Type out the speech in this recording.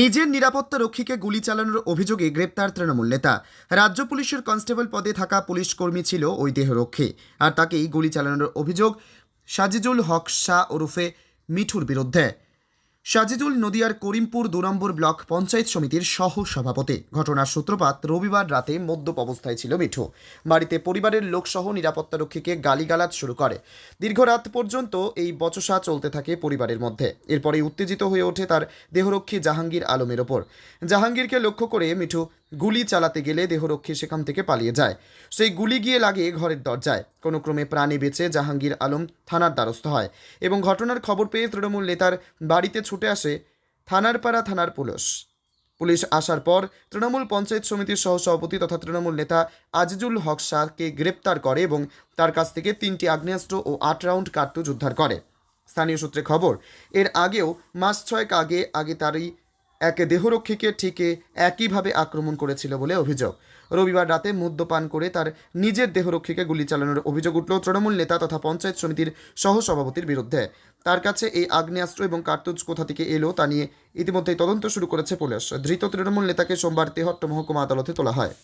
নিজের নিরাপত্তা রক্ষীকে গুলি চালানোর অভিযোগে গ্রেপ্তার তৃণমূল নেতা। রাজ্য পুলিশের কনস্টেবল পদে থাকা পুলিশ কর্মী ছিল ওই দেহরক্ষী। আর তাকেই গুলি চালানোর অভিযোগ সাজিজুল হক শাহ ওরফে মিঠুর বিরুদ্ধে। সাজিদুল নদিয়ার করিমপুর দু নম্বর ব্লক পঞ্চায়েত সমিতির সহ সভাপতি ঘটনার সূত্রপাত রবিবার রাতে মদ্যপ অবস্থায় ছিল মিঠু। বাড়িতে পরিবারের লোকসহ নিরাপত্তারক্ষীকে গালিগালাজ শুরু করে। দীর্ঘ রাত পর্যন্ত এই বচসা চলতে থাকে পরিবারের মধ্যে। এরপরে উত্তেজিত হয়ে ওঠে তার দেহরক্ষী জাহাঙ্গীর আলমের ওপর। জাহাঙ্গীরকে লক্ষ্য করে মিঠু গুলি চালাতে গেলে দেহরক্ষী সেখান থেকে পালিয়ে যায়। সেই গুলি গিয়ে লাগে ঘরের দরজায়। কোনো ক্রমে প্রাণে বেঁচে জাহাঙ্গীর আলম থানার দ্বারস্থ হয় এবং ঘটনার খবর পেয়ে তৃণমূল নেতার বাড়িতে ছুটে আসে থানারপাড়া থানার পুলিশ। পুলিশ আসার পর তৃণমূল পঞ্চায়েত সমিতির সহসভাপতি তথা তৃণমূল নেতা আজিজুল হক শাহকে গ্রেপ্তার করে এবং তার কাছ থেকে তিনটি আগ্নেয়াস্ত্র ও আট রাউন্ড কার্তুজ উদ্ধার করে। স্থানীয় সূত্রে খবর, এর আগেও মাস ছয়েক আগে আগে তারই এক দেহরক্ষীকে ঠিকে একইভাবে আক্রমণ করেছিল বলে অভিযোগ। রবিবার রাতে মদ্যপান করে তার নিজের দেহরক্ষীকে গুলি চালানোর অভিযোগ উঠল তৃণমূল নেতা তথা পঞ্চায়েত সমিতির সহসভাপতির বিরুদ্ধে। তার কাছে এই আগ্নেয়াস্ত্র এবং কার্তুজ কোথা থেকে এলো তা নিয়ে ইতিমধ্যেই তদন্ত শুরু করেছে পুলিশ। ধৃত তৃণমূল নেতাকে সোমবার তেহট্ট মহকুমা আদালতে তোলা হয়।